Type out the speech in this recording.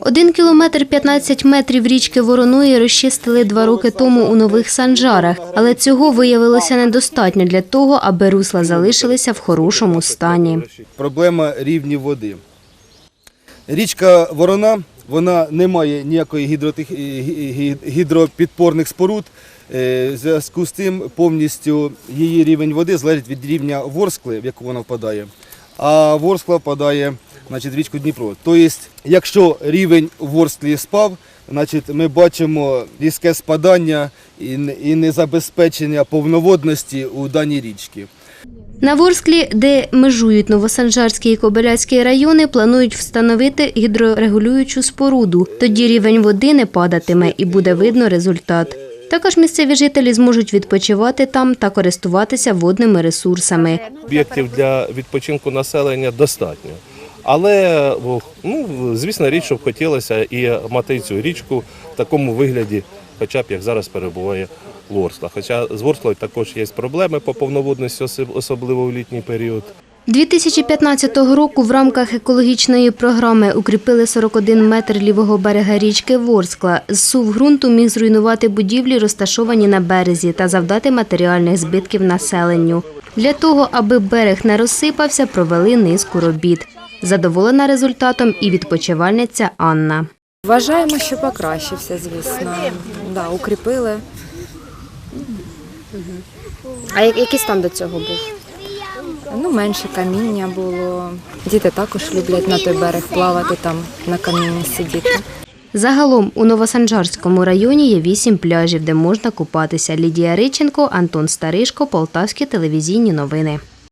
Один кілометр 15 метрів річки Вороної розчистили два роки тому у нових санжарах, але цього виявилося недостатньо для того, аби русла залишилися в хорошому стані. Проблема рівнів води. Річка Ворона вона не має ніякої гі- гі- гідропідпорних споруд. Е, В зв'язку з тим повністю її рівень води залежить від рівня Ворскли, в яку вона впадає. А Ворскла впадає значить, річку Дніпро. Тобто, якщо рівень в Ворсклі спав, значить, ми бачимо різке спадання і і незабезпечення повноводності у даній річці. На Ворсклі, де межують Новосанжарський і Кобиляцький райони, планують встановити гідрорегулюючу споруду. Тоді рівень води не падатиме і буде видно результат. Також місцеві жителі зможуть відпочивати там та користуватися водними ресурсами. об'єктів для відпочинку населення достатньо. Але ну, звісно, річ, щоб хотілося і мати цю річку в такому вигляді, хоча б як зараз перебуває Ворскла. Хоча з Ворсклою також є проблеми по повноводності, особливо в літній період. 2015 року в рамках екологічної програми укріпили 41 метр лівого берега річки Ворскла. Зсув ґрунту міг зруйнувати будівлі, розташовані на березі, та завдати матеріальних збитків населенню. Для того, аби берег не розсипався, провели низку робіт. Задоволена результатом і відпочивальниця Анна. Вважаємо, що покращився, звісно. Да, укріпили. А який стан до цього був? Ну, менше каміння було. Діти також люблять на той берег плавати, там на камінні сидіти. Загалом у Новосанжарському районі є вісім пляжів, де можна купатися. Лідія Риченко, Антон Старишко, Полтавські телевізійні новини.